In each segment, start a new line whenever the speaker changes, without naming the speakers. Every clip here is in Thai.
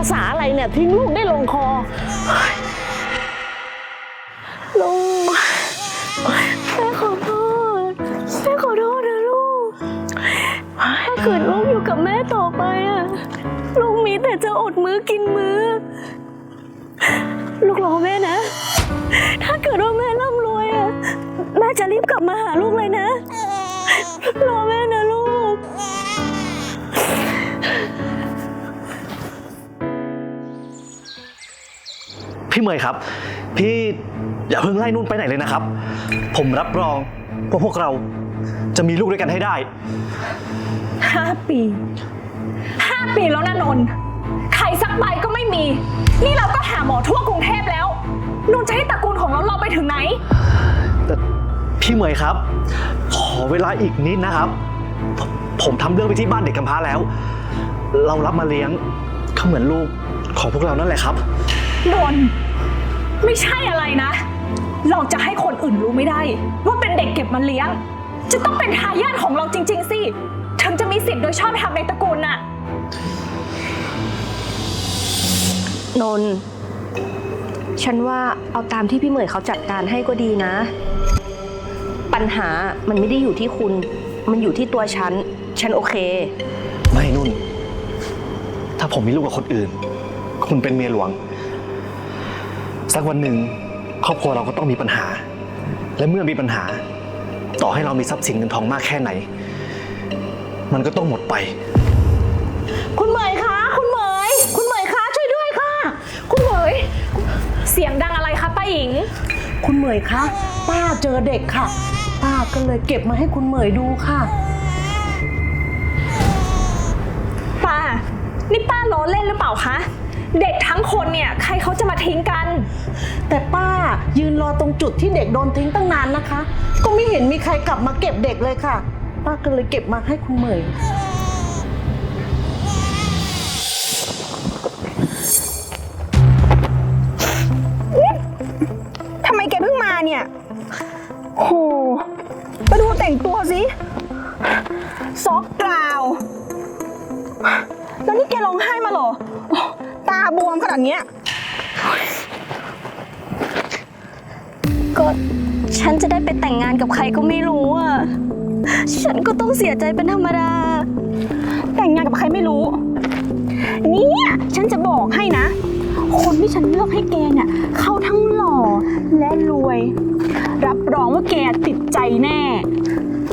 าษาอะไรเนี่ยทิ้งลูกได้ลงคอลุงแม่ขอโทษแม่ขอโทษนะลูกถ้าเกิดลูกอยู่กับแม่ต่อไปอะลูกมีแต่จะอดมื้อกินมื้อ ลูกรอแม่นะ ถ้าเกิดว่าแม่ร่ำรวยอะแม่จะรีบกลับมาหาลูกเลยนะรอแม่
พี่เมย์ครับ พี่อย่าเพิ่งไล่นุ่นไปไหนเลยนะครับ ผมรับรองว่าพวกเราจะมีลูกด้วยกันให้ได้
ห้าปี ห้าปีแล้วนะนนท์ใครสักใบก็ไม่มี นี่เราก็หาหมอทั่วกรุงเทพแล้วนนท์จะให้ตระกูลของเราเราไปถึงไหน
แต่พี่เมย์ครับ ขอเวลาอีกนิดนะครับ ผมผมทำเรื่องไปที่บ้านเด็กกำพร้าแล้ว เรารับมาเลี้ยงเขาเหมือนลูกของพวกเรานั่นแหละครับ
นนท์ ไม่ใช่อะไรนะ เราจะให้คนอื่นรู้ไม่ได้ ว่าเป็นเด็กเก็บมาเลี้ยง จะต้องเป็นทายาทของเราจริง ๆ สิ ถึงจะมีสิทธิ์โดยชอบธรรมในตระกูลน่ะ
นนท์ฉันว่าเอาตามที่พี่เหมยเขาจัดการให้ก็ดีนะ ปัญหามันไม่ได้อยู่ที่คุณ มันอยู่ที่ตัวฉัน ฉันโอเค
ไม่นุ่น ถ้าผมมีลูกกับคนอื่น คุณเป็นเมียหลวง สักวันหนึ่งครอบครัวเราก็ต้องมีปัญหา และเมื่อมีปัญหา ต่อให้เรามีทรัพย์สินเงินทองมากแค่ไหน มันก็ต้องหมดไป
คุณเหมยคะ คุณเหมย คุณเหมยคะช่วยด้วยค่ะ คุณเหมย
เสียงดังอะไรคะป้าหญิง
คุณเหมยคะป้าเจอเด็กค่ะ ป้าก็เลยเก็บมาให้คุณเหมยดูค่ะ
ป้า นี่ป้าล้อเล่นหรือเปล่าคะ เด็กทั้งคนเนี่ยใครเขาจะมาทิ้งกัน
แต่ป้ายืนรอตรงจุดที่เด็กโดนทิ้งตั้งนานนะคะ ก็ไม่เห็นมีใครกลับมาเก็บเด็กเลยค่ะ ป้าก็เลยเก็บมาให้คุณเหมย
ทำไมแกเพิ่งมาเนี่ยโหมาดูแต่งตัวสิซอกกล่าว แล้วนี่แกร้องไห้มาเหรอตาบวมขนาดเนี้ย
ฉันจะได้ไปแต่งงานกับใครก็ไม่รู้อะ ฉันก็ต้องเสียใจเป็นธรรมดา
แต่งงานกับใครไม่รู้ เนี่ยฉันจะบอกให้นะ คนที่ฉันเลือกให้แกเนี่ย เขาทั้งหล่อและรวย รับรองว่าแกติดใจแน่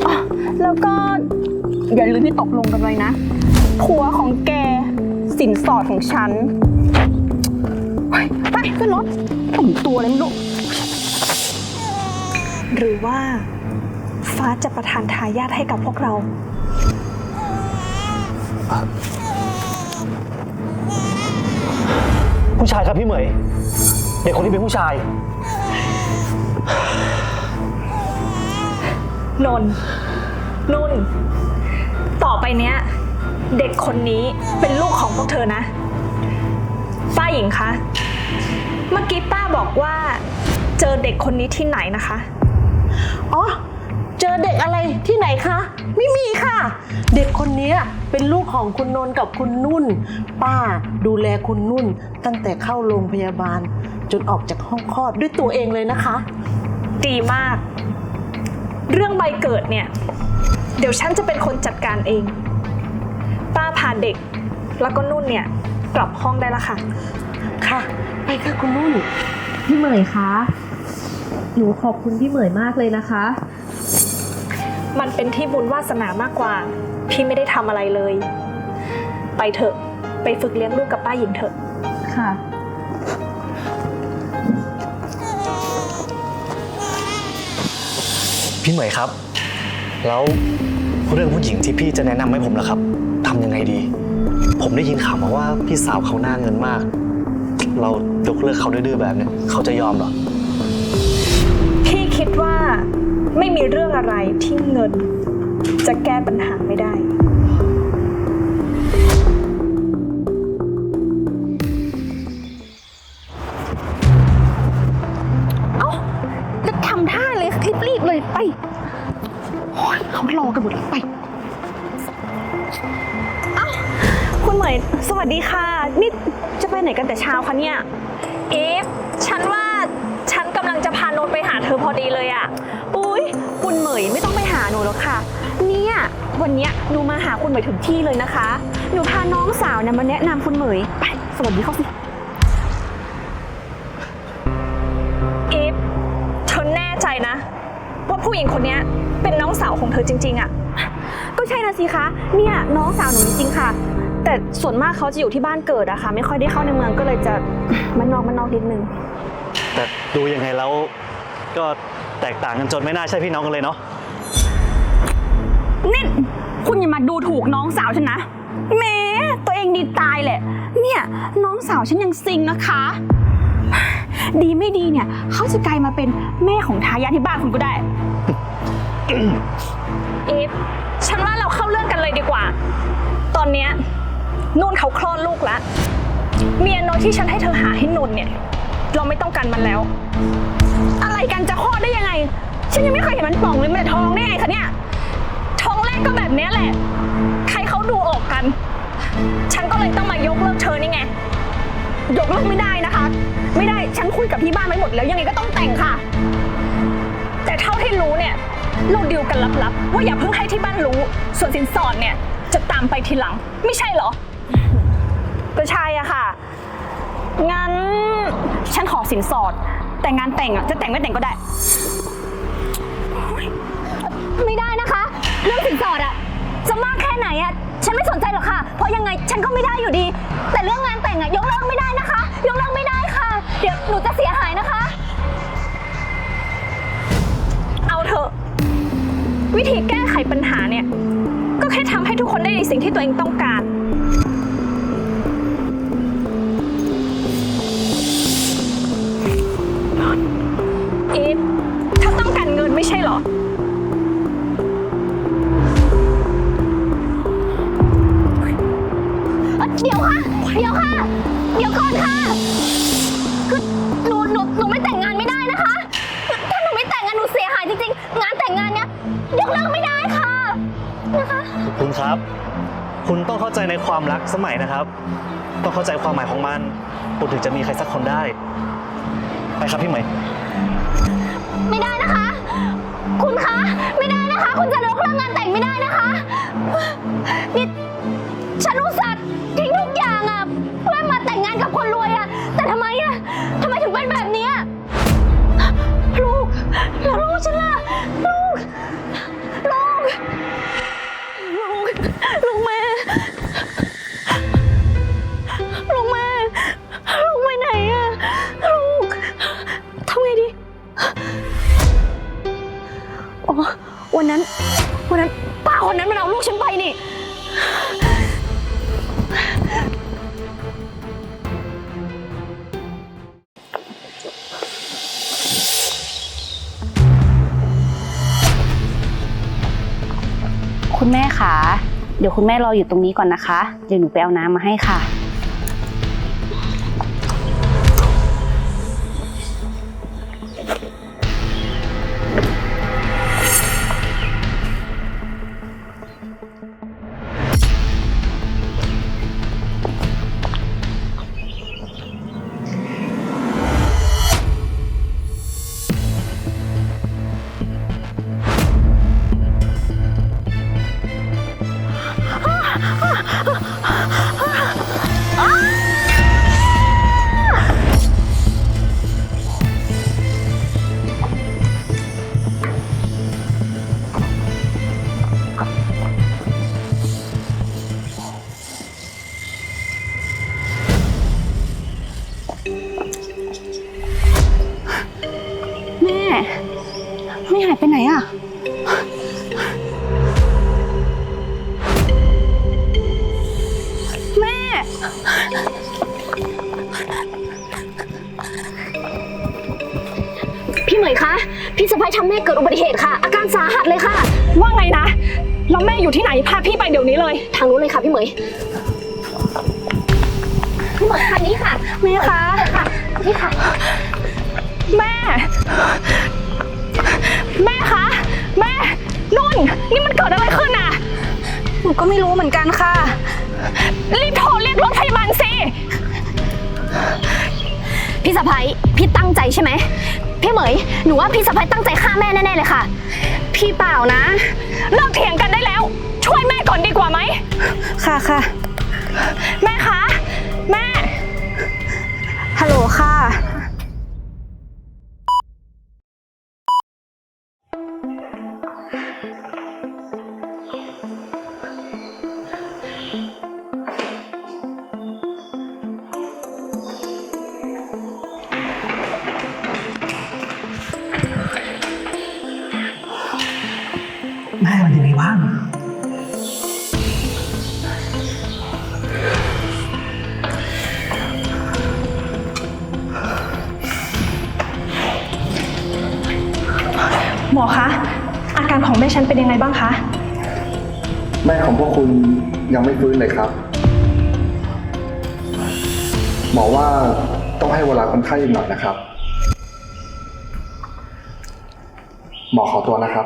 อ๋อแล้วก็อย่าลืมที่ตกลงกันไว้นะผัวของแกสินสอดของฉัน ไปขึ้นรถแต่งตัวอะไรไม่รู้
หรือว่าฟ้าจะประทานทายาทให้กับพวกเรา
ผู้ชายครับพี่เหมยเด็กคนนี้เป็นผู้ชาย
นนท์นุ่น ต่อไปเนี้ย เด็กคนนี้เป็นลูกของพวกเธอนะ ป้าหญิงคะ เมื่อกี้ป้าบอกว่า เจอเด็กคนนี้ที่ไหนนะคะ
อ๋อ เจอเด็กอะไรที่ไหนคะ ไม่มีค่ะ เด็กคนนี้เป็นลูกของคุณนนท์กับคุณนุ่น ป้าดูแลคุณนุ่น ตั้งแต่เข้าโรงพยาบาล จนออกจากห้องคลอดด้วยตัวเองเลยนะคะ
ดีมาก เรื่องใบเกิดเนี่ย เดี๋ยวฉันจะเป็นคนจัดการเอง ป้าพาเด็กแล้วก็นุ่นเนี่ย กลับห้องได้ละค่ะ
ค่ะ ไปค่ะคุณนุ่น
พี่เหมยคะ หนูขอบคุณพี่เหมยมากเลยนะคะ
มันเป็นที่บุญวาสนามากกว่า พี่ไม่ได้ทำอะไรเลย ไปเถอะ ไปฝึกเลี้ยงลูกกับป้าหญิงเถอะ
ค่ะ
พี่เหมยครับ แล้วเรื่องผู้หญิงที่พี่จะแนะนำให้ผมล่ะครับทำยังไงดี ผมได้ยินข่าวมาว่าพี่สาวเขาหน้าเงินมาก เรายกเลิกเขาดื้อๆแบบเนี้ยเขาจะยอมเหรอ
ไม่มีเรื่องอะไรที่เงิน จะแก้ปัญหาไม่ได้
จะทำท่าเลยรีบๆเลยไปโอ๊ยเขารอกันหมดแล้วไป
สวัสดีค่ะ นี่จะไปไหนกันแต่เช้าคะเนี่ย
อีฟฉันว่าฉันกำลังจะพาโนนไปหาเธอพอดีเลยอะ
อุ้ยคุณ เหมยไม่ต้องไปหาหนูหรอกค่ะ เนี่ยวันเนี้ยหนูมาหาคุณเหมยถึงที่เลยนะคะ หนูพาน้องสาวเนี่ยมาแนะนำคุณเหมยไปสวัสดีเขาสิ
อีฟเธอแน่ใจนะ ว่าผู้หญิงคนเนี้ยเป็นน้องสาวของเธอจริง ๆอะ
ก็ใช่นะสิคะ เนี่ยน้องสาวหนูจริงๆค่ะ แต่ส่วนมากเขาจะอยู่ที่บ้านเกิดอะค่ะ ไม่ค่อยได้เข้าในเมืองก็เลยจะมันนอกมันนอกนิดนึง
แต่ดูยังไงแล้วก็ แตกต่างกันจนไม่น่าใช่พี่น้องกันเลยเนาะ
นี่คุณอย่ามาดูถูกน้องสาวฉันนะแหม้ตัวเองดีตายแหละ เนี่ยน้องสาวฉันยังซิงนะคะ ดีไม่ดีเนี่ยเขาจะกลายมาเป็นแม่ของทายาทที่บ้านคุณก็ได้
อีฟฉันว่าเราเข้าเรื่องกันเลยดีกว่า ตอนเนี้ยนุ่นเขาคลอดลูกแล้วเมียน้อยที่ฉันให้เธอหาให้นุ่นเนี่ย เราไม่ต้องการมันแล้ว
อะไรกันจะคลอดได้ยังไง ฉันยังไม่เคยเห็นมันป่องเลยมันจะท้องได้ไงคะเนี่ย
ท้องแรกก็แบบเนี้ยแหละ ใครเขาดูออกกัน ฉันก็เลยต้องมายกเลิกเธอนี่ไง
ยกเลิกไม่ได้นะคะ ไม่ได้ ฉันคุยกับที่บ้านไว้หมดแล้ว ยังไงก็ต้องแต่งค่ะ
แต่เท่าที่รู้เนี่ยเราดีลกันลับๆ ว่าอย่าเพิ่งให้ที่บ้านรู้ ส่วนสินสอดเนี่ย จะตามไปทีหลัง ไม่ใช่เหรอ
ก็ใช่อะค่ะ งั้น ฉันขอสินสอด แต่งงานแต่งอะจะแต่งไม่แต่งก็ได้
ไม่ได้นะคะ เรื่องสินสอดอะจะมากแค่ไหนอะฉันไม่สนใจหรอกค่ะ เพราะยังไงฉันก็ไม่ได้อยู่ดี แต่เรื่องงานแต่งอะยกเลิกไม่ได้นะคะ ยกเลิกไม่ได้ค่ะ เดี๋ยวหนูจะเสียหายนะคะ
เอาเถอะ วิธีแก้ไขปัญหาเนี่ย ก็แค่ทำให้ทุกคนได้ในสิ่งที่ตัวเองต้องการ อีฟเธอต้องการเงินไม่ใช่เหรอ
เดี๋ยวค่ะ เดี๋ยวค่ะ เดี๋ยวก่อนค่ะ คือหนูหนูหนูไม่แต่งงานไม่ได้นะคะ ถ้าหนูไม่แต่งงานหนูเสียหายจริงๆ งานแต่งงานเนี้ยยกเลิกไม่ได้ค่ะ นะคะ
คุณครับ คุณต้องเข้าใจในความรักสมัยนะครับ ต้องเข้าใจความหมายของมัน คุณถึงจะมีใครสักคนได้ ไปครับพี่เหมย
ไม่ได้นะคะ คุณคะ ไม่ได้นะคะ คุณจะยกเลิกงานแต่งไม่ได้นะคะนี่ฉันรู้สึก คนนั้นมันเอาลูกฉันไปนี่
คุณแม่คะเดี๋ยวคุณแม่รออยู่ตรงนี้ก่อนนะคะ เดี๋ยวหนูไปเอาน้ำมาให้ค่ะ นุ่
นนี่
มัน
เกิดอะไรขึ้นอะ
หนูก็ไม่รู้เหมือนกันค่ะ
รีบโทรเรียกรถพยาบาลสิ
พี่สะพ้ยพี่ตั้งใจใช่ไหม พี่เหมย หนูว่าพี่สะพ้ยตั้งใจฆ่าแม่แน่ ๆ เลยค่ะ พี่เปล่านะ
เลิกเถียงกันได้แล้ว ช่วยแม่ก่อนดีกว่าไหม
ค่ะค่ะ
แม่คะ แม่
ฮัลโหลค่ะ
ฉันเป็นยังไงบ้างคะ
แม่ของพวกคุณยังไม่ฟื้นเลยครับ หมอว่าต้องให้เวลาคนไข้อีกหน่อยนะครับ หมอขอตัวนะครับ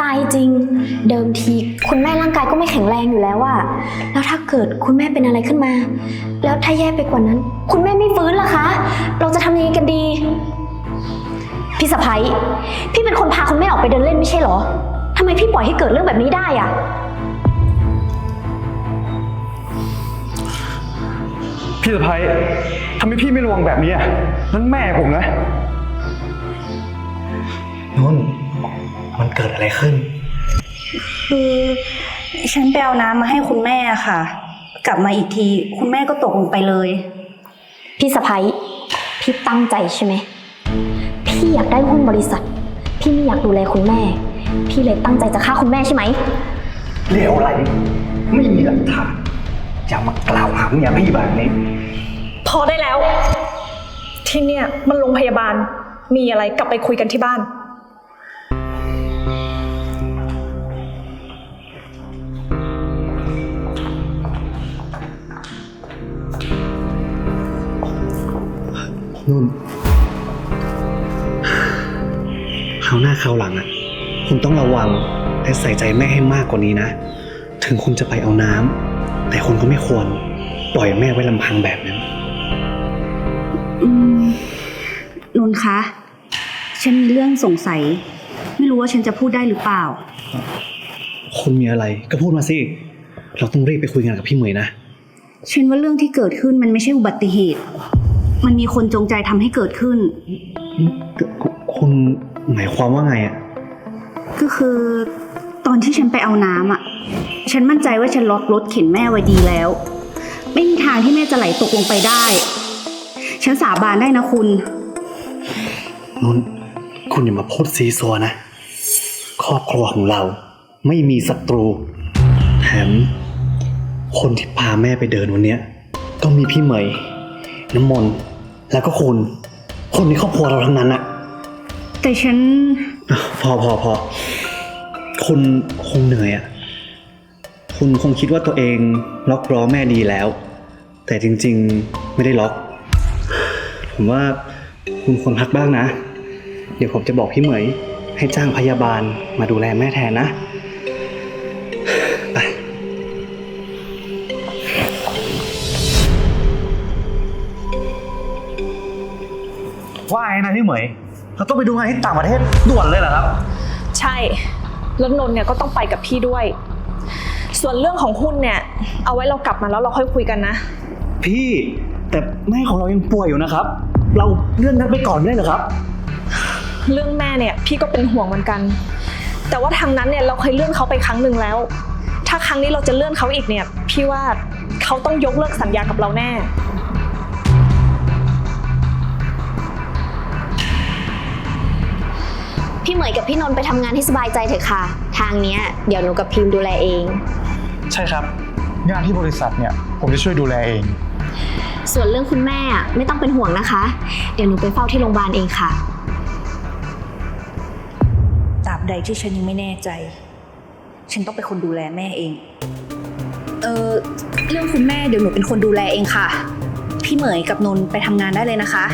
ตายจริง เดิมทีคุณแม่ร่างกายก็ไม่แข็งแรงอยู่แล้วอะแล้วถ้าเกิดคุณแม่เป็นอะไรขึ้นมา แล้วถ้าแย่ไปกว่านั้น คุณแม่ไม่ฟื้นล่ะคะ เราจะทำยังไงกันดี พี่สะพ้ยพี่เป็นคนพาคุณแม่ออกไปเดินเล่นไม่ใช่เหรอทำไมพี่ปล่อยให้เกิดเรื่องแบบนี้ได้อะ
พี่สะพ้ยทำไมพี่ไม่ระวังแบบนี้อะนั่นแม่ผมนะนุ่นมันเกิดอะไรขึ้น
คือฉันไปเอาน้ำมาให้คุณแม่ค่ะ กลับมาอีกที คุณแม่ก็ตกลงไปเลย
พี่สะพ้ยพี่ตั้งใจใช่ไหม พี่อยากได้หุ้นบริษัท พี่ไม่อยากดูแลคุณแม่ พี่เลยตั้งใจจะฆ่าคุณแม่ใช่ไหม
เลวไหลไม่มีหลักฐานอย่ามากล่าวหาเมียพี่แบบนี้
พอได้แล้ว ที่เนี่ยมันโรงพยาบาลมีอะไรกลับไปคุยกันที่บ้าน
นุ่นาวหน้าคราวหลังอะ คุณต้องระวังและใส่ใจแม่ให้มากกว่านี้นะ ถึงคุณจะไปเอาน้ำแต่คุณก็ไม่ควร ปล่อยแม่ไว้ลำพังแบบนั้น
อืมนนท์คะ ฉันมีเรื่องสงสัย ไม่รู้ว่าฉันจะพูดได้หรือเปล่า
คุณมีอะไรก็พูดมาสิ เราต้องรีบไปคุยงานกับพี่เหมยนะ
ฉันว่าเรื่องที่เกิดขึ้นมันไม่ใช่อุบัติเหตุ มันมีคนจงใจทำให้เกิดขึ้น
คุณ หมายความว่าไงอะ
ก็คือตอนที่ฉันไปเอาน้ำอะ ฉันมั่นใจว่าฉันล็อกรถเข็นแม่ไว้ดีแล้ว ไม่มีทางที่แม่จะไหลตกลงไปได้ ฉันสาบานได้นะคุณ
นุ่นคุณอย่ามาพูดซีซัวนะ ครอบครัวของเราไม่มีศัตรู แถม คนที่พาแม่ไปเดินวันเนี้ยก็มีพี่เหมย น้ำมนต์แล้วก็คุณ คนในครอบครัวเราทั้งนั้นอะ
แต่ฉัน
อะพอพอพอคุณคงเหนื่อยอะคุณคงคิดว่าตัวเองล็อกล้อแม่ดีแล้ว แต่จริงๆไม่ได้ล็อก ผมว่าคุณควรพักบ้างนะ เดี๋ยวผมจะบอกพี่เหมย ให้จ้างพยาบาลมาดูแลแม่แทนนะไปว่าไงนะพี่เหมย เราต้องไปดูงานที่ต่างประเทศด่วนเลยเหรอครับ
ใช่ แล้วนนท์เนี่ยก็ต้องไปกับพี่ด้วย ส่วนเรื่องของหุ้นเนี่ย เอาไว้เรากลับมาแล้วเราค่อยคุยกันนะ
พี่แต่แม่ของเรายังป่วยอยู่นะครับ เราเลื่อนนัดไปก่อนไม่ได้เหรอครับ
เรื่องแม่เนี่ยพี่ก็เป็นห่วงเหมือนกัน แต่ว่าทางนั้นเนี่ยเราเคยเลื่อนเขาไปครั้งหนึ่งแล้ว ถ้าครั้งนี้เราจะเลื่อนเขาอีกเนี่ย พี่ว่าเขาต้องยกเลิกสัญญากับเราแน่
พี่เหมยกับพี่นนท์ไปทำงานให้สบายใจเถอะค่ะ ทางเนี้ยเดี๋ยวหนูกับพิมพ์ดูแลเอง
ใช่ครับ งานที่บริษัทเนี่ย ผมจะช่วยดูแลเอง
ส่วนเรื่องคุณแม่อะไม่ต้องเป็นห่วงนะคะ เดี๋ยวหนูไปเฝ้าที่โรงพยาบาลเองค่ะ
ตราบใดที่ฉันยังไม่แน่ใจ ฉันต้องเป็นคนดูแลแม่เอง เออเรื่องคุณแม่เดี๋ยวหนูเป็นคนดูแลเองค่ะ พี่เหมยกับนนท์ไปทำงานได้เลยนะคะ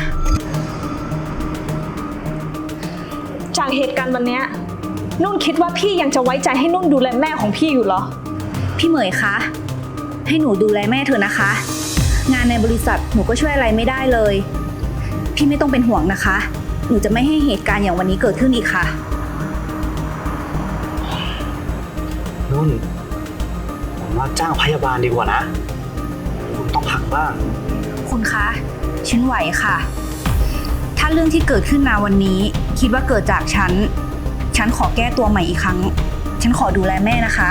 จากเหตุการณ์วันเนี้ยนุ่นคิดว่าพี่ยังจะไว้ใจให้นุ่นดูแลแม่ของพี่อยู่เหรอ
พี่เหมยคะ ให้หนูดูแลแม่เถอะนะคะ งานในบริษัทหนูก็ช่วยอะไรไม่ได้เลย พี่ไม่ต้องเป็นห่วงนะคะ หนูจะไม่ให้เหตุการณ์อย่างวันนี้เกิดขึ้นอีกค่ะ
นุ่นผมว่าจ้างพยาบาลดีกว่านะ คุณต้องพักบ้าง
คุณคะฉันไหวค่ะถ้า เรื่องที่เกิดขึ้นมาวันนี้ คิดว่าเกิดจากฉัน ฉันขอแก้ตัวใหม่อีกครั้ง ฉันขอดูแลแม่นะคะ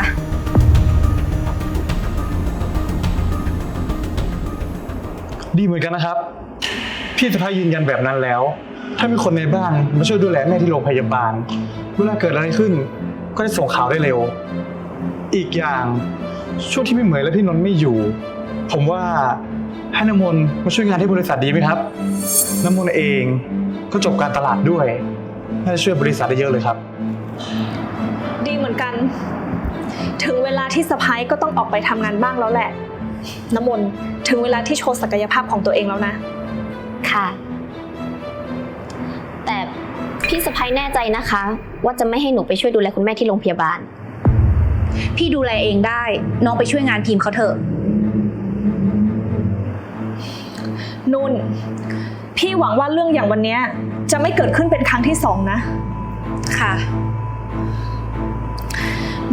ดีเหมือนกันนะครับ พี่สะพายยืนยันแบบนั้นแล้ว ถ้ามีคนในบ้านมาช่วยดูแลแม่ที่โรงพยาบาล เวลาเกิดอะไรขึ้น ก็จะส่งข่าวได้เร็ว อีกอย่างช่วงที่พี่เหมยและพี่นนท์ไม่อยู่ ผมว่า ให้น้ำมนต์มาช่วยงานที่บริษัทดีไหมครับ น้ำมนต์เองก็จบการตลาดด้วย น่าจะช่วยบริษัทได้เยอะเลยครับ
ดีเหมือนกัน ถึงเวลาที่สะพ้ายก็ต้องออกไปทำงานบ้างแล้วแหละ น้ำมนต์ถึงเวลาที่โชว์ศักยภาพของตัวเองแล้วนะ
ค่ะ แต่พี่สะพ้ยแน่ใจนะคะ ว่าจะไม่ให้หนูไปช่วยดูแลคุณแม่ที่โรงพยาบาล
พี่ดูแลเองได้ น้องไปช่วยงานทีมเขาเถอะ
นุ่น พี่หวังว่าเรื่องอย่างวันเนี้ยจะไม่เกิดขึ้นเป็นครั้งที่สองนะ
ค่ะ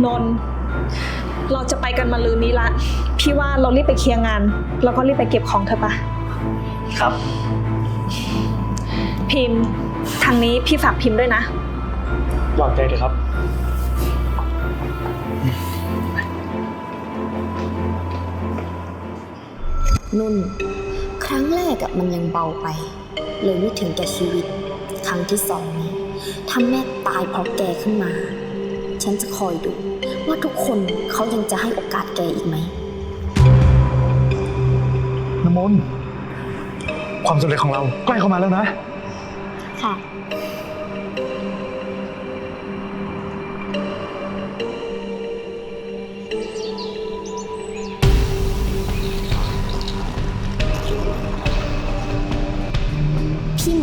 นนท์เราจะไปกันมาลืนนี้ละ พี่ว่าเรารีบไปเคลียร์งาน แล้วก็รีบไปเก็บของเธอปะ
ครับ
พิมพ์ ทางนี้พี่ฝากพิมพ์ด้วยนะ
วางใจเถอะครับ
นุ่น ครั้งแรกอะมันยังเบาไป เลยไม่ถึงแก่ชีวิต ครั้งที่สองนี้ถ้าแม่ตายเพราะแกขึ้นมา ฉันจะคอยดู ว่าทุกคนเขายังจะให้โอกาสแกอีกไหม
น้ำมนต์ความสำเร็จของเราใกล้เข้ามาแล้วนะ
ค่ะ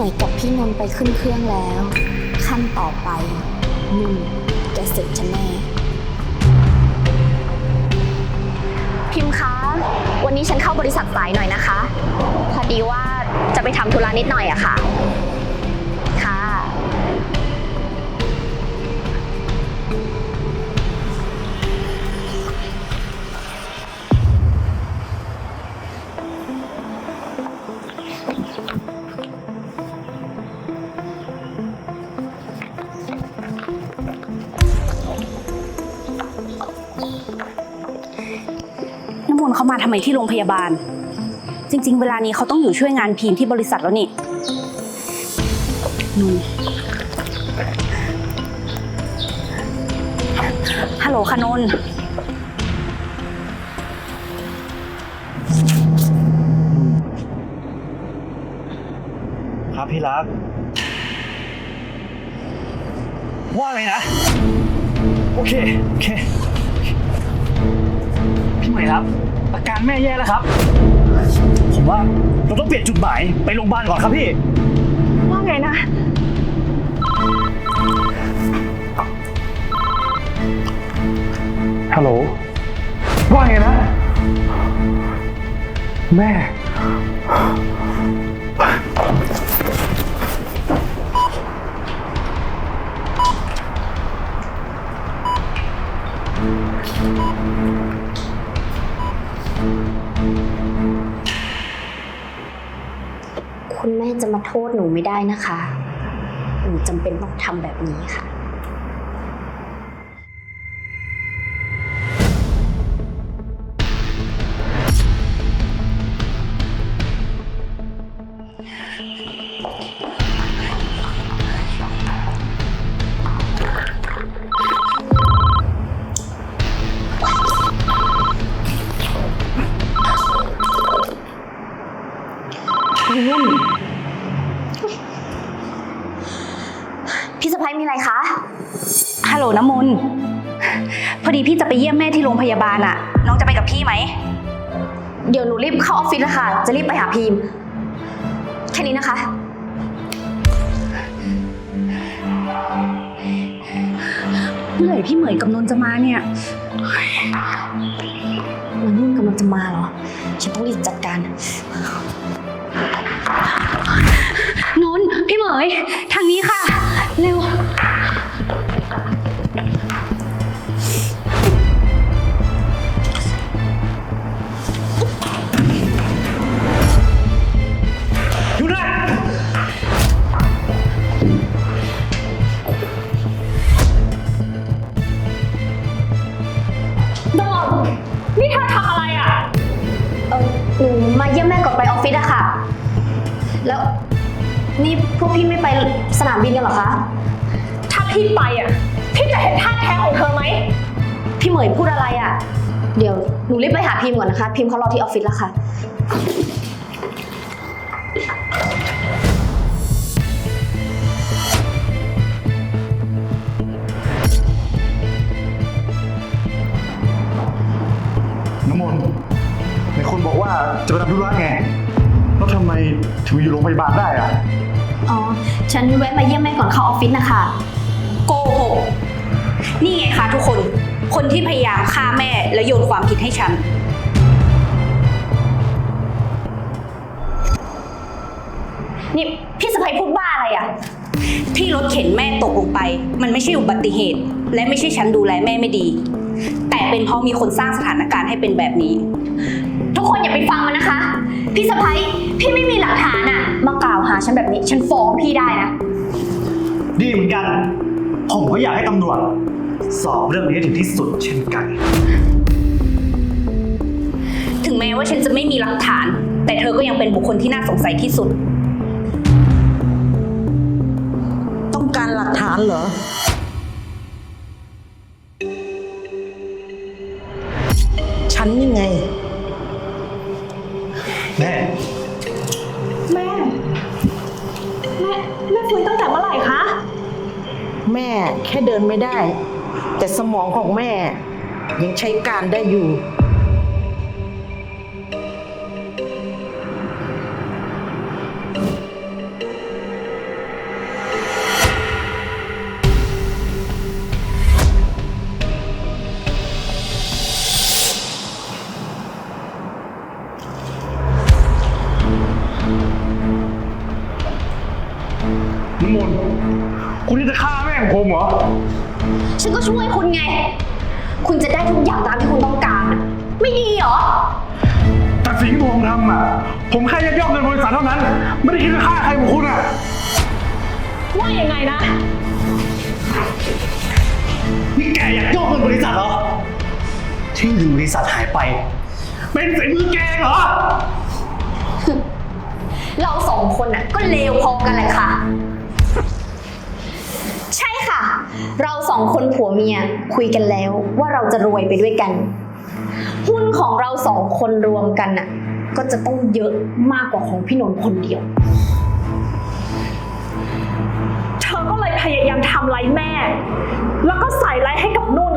ยกับพี่นนท์ไปขึ้นเครื่องแล้ว ขั้นต่อไปนุ่นแกเสร็จฉันแน่
พิมพ์คะวันนี้ฉันเข้าบริษัทสายหน่อยนะคะ พอดีว่าจะไปทำธุระนิดหน่อยอะคะค่ะ
มาทำไมที่โรงพยาบาล จริง ๆ เวลานี้เขาต้องอยู่ช่วยงานพีมที่บริษัทแล้วนี่นุ่นฮัลโหลค่ะนนท์
ครับพี่รัก ว่าไงนะ โอเค โอเค พี่ใหม่ครับอาการแม่แย่แล้วครับ ผมว่าเราต้องเปลี่ยนจุดหมายไปโรงพยาบาลก่อนครับพี่
ว่าไงนะ
ฮัลโหล ว่าไงนะ แม่
จะมาโทษหนูไม่ได้นะคะ หนูจำเป็นต้องทำแบบนี้ค่ะ
จะรีบไปหา
พีมแค่นี้นะคะ
เมื่อไหร่พี่เหมยกับนนท์จะมาเนี่ย
มันนุ่นกำลังจะมาเหรอ ฉันต้องรีบจัดการ
นนท์พี่เหมยท นี่
พวกพี่ไม่ไปสนามบินกันเหรอคะ
ถ้าพี่ไปอะ พี่จะเห็นท่าแท้ของเธอไหม
พี่เหมยพูดอะไรอะเดี๋ยวหนูรีบไปหาพิมพ์ก่อนนะคะ พิมพ์เขารอที่ออฟฟิศแล้วค่ะ
น้ำมนต์ในคนบอกว่าจะไปทำธุระไง แล้วทำไมถึงอยู่โรงพยาบาลได้อะ
อ๋อ ฉันแวะมาเยี่ยมแม่ก่อนเข้าออฟฟิศนะคะ
โกหก นี่ไงคะทุกคน คนที่พยายามฆ่าแม่แล้วโยนความผิดให้ฉัน
นี่พี่สะพายพูดบ้าอะไรอะ
ที่รถเข็นแม่ตกลงไป มันไม่ใช่อุบัติเหตุ และไม่ใช่ฉันดูแลแม่ไม่ดี แต่เป็นเพราะมีคนสร้างสถานการณ์ให้เป็นแบบนี้
ทุกคนอย่าไปฟังมันนะคะ พี่สะพายพี่ไม่มีหลักฐานอะ มากล่าวหาฉันแบบนี้ ฉันฟ้องพี่ได้นะ
ดีเหมือนกัน ผมก็อยากให้ตำรวจ สอบเรื่องนี้ให้ถึงที่สุดเช่นกัน
ถึงแม้ว่าฉันจะไม่มีหลักฐาน แต่เธอก็ยังเป็นบุคคลที่น่าสงสัยที่สุด
ต้องการหลักฐานเหรอ ฉันยังไง
แค่
เดินไม่ได้ แต่สมองของแม่ยังใช้การได้อยู่
ฉันก็ช่วยคุณไง คุณจะได้ทุกอย่างตามที่คุณต้องการอะไม่ดีเหรอ
แต่สิ่งที่ผมทำอะ ผมแค่ยักยอกเงินบริษัทเท่านั้น ไม่ได้คิดจะฆ่าใครของคุณอะ
ว่ายังไงนะ
นี่แกอยากโยกเงินบริษัทเหรอ ที่เงินบริษัทหายไป เป็นฝีมือแกเหรอ
เราสองคนน่ะก็เลวพอกันแหละค่ะใช่ค่ะ เราสองคนผัวเมียคุยกันแล้วว่าเราจะรวยไปด้วยกัน หุ้นของเราสองคนรวมกันน่ะ ก็จะต้องเยอะมากกว่าของพี่นนท์คนเดียว
เธอก็เลยพยายามทำร้ายแม่ แล้วก็ใส่ร้ายให้กับนุ่น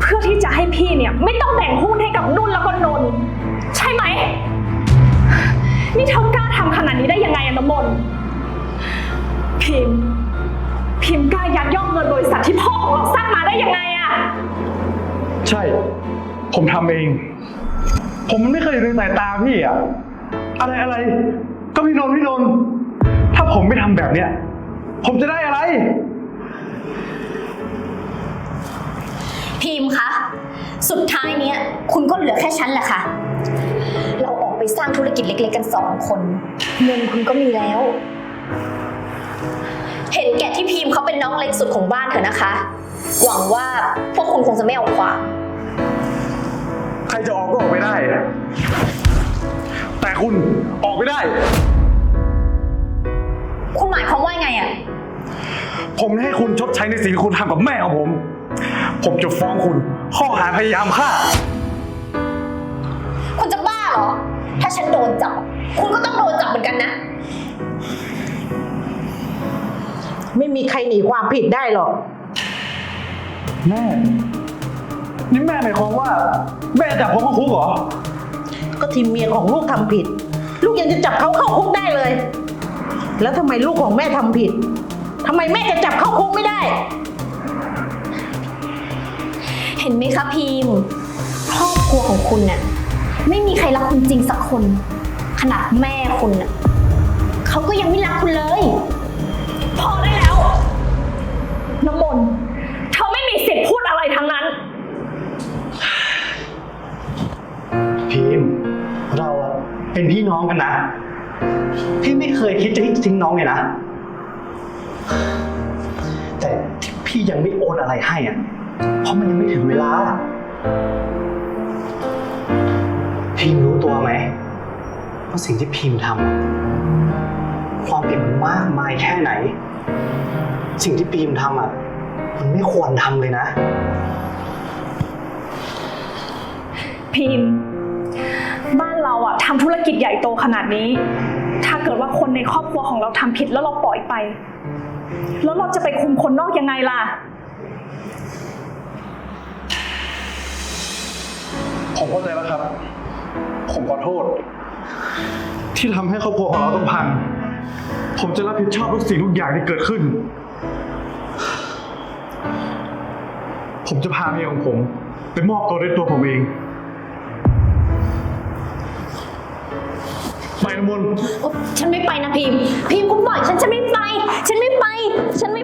เพื่อที่จะให้พี่เนี่ย ไม่ต้องแบ่งหุ้นให้กับนุ่นแล้วก็นนท์ใช่ไหม นี่เธอกล้าทำขนาดนี้ได้ยังไงอะน้ำมนต์พิมพ์ พิมพ์กล้ายักยอกเงินบริษัทที่พ่อของเราสร้างมาได้ยังไงอะ
ใช่ ผมทำเอง ผมมันไม่เคยอยู่ในสายตาพี่อะอะไรอะไร ก็พี่นนท์พี่นนท์ถ้าผมไม่ทำแบบเนี้ย ผมจะได้อะไร
พิมพ์คะ สุดท้ายเนี้ย คุณก็เหลือแค่ฉันแหละค่ะ เราออกไปสร้างธุรกิจเล็ก ๆ กันสองคน เงินคุณก็มีแล้ว เห็นแก่ที่พิมพ์เขาเป็นน้องเล็กสุดของบ้านเถอะนะคะ หวังว่าพวกคุณคงจะไม่เอาความ
ใครจะออกก็ออกไม่ได้ แต่คุณออกไม่ได้
คุณหมายความว่าไงอะ
ผมให้คุณชดใช้ในสิ่งที่คุณทำกับแม่ของผม ผมจะฟ้องคุณ ข้อหาพยายามฆ่า
คุณจะบ้าเหรอ ถ้าฉันโดนจับ คุณก็ต้องโดนจับเหมือนกันนะ
ไม่มีใครหนีความผิดได้หรอก
แม่ นี่แม่หมายความว่า แม่จับผมเข้าคุกเหรอ
ก็ทีมเมียของลูกทำผิด ลูกยังจะจับเขาเข้าคุกได้เลย แล้วทำไมลูกของแม่ทำผิดทำไมแม่จะจับเข้าคุกไม่ได้
ห็นไหมคะพีมครอบครัวของคุณน่ะไม่มีใครรักคุณจริงสักคน ขนาดแม่คุณน่ะเขาก็ยังไม่รักคุณเลย
เป็
นพี่น้องกันนะ พี่ไม่เคยคิดจะทิ้งน้องเลยนะ แต่ที่พี่ยังไม่โอนอะไรให้อะ เพราะมันยังไม่ถึงเวลา พิมรู้ตัวไหมว่าสิ่งที่พิมพ์ทำอะความผิดมันมากมายแค่ไหน สิ่งที่พิมพ์ทำอะ มันไม่ควรทำเลยนะ
พิมพ์ ทำธุรกิจใหญ่โตขนาดนี้ ถ้าเกิดว่าคนในครอบครัวของเราทำผิดแล้วเราปล่อยไป แล้วเราจะไปคุมคนนอกยังไงล่ะ
ผมเข้าใจแล้วครับ ผมขอโทษ ที่ทำให้ครอบครัวของเราต้องพัง ผมจะรับผิดชอบทุกสิ่งทุกอย่างที่เกิดขึ้น ผมจะพาเมียของผม ไปมอบตัวด้วยตัวผมเอง ไปนะมน
ฉันไม่ไปนะพิมพ์พิมพ์คุณปล่อยฉันฉันไม่ไป ฉันไม่ไป ฉันไม่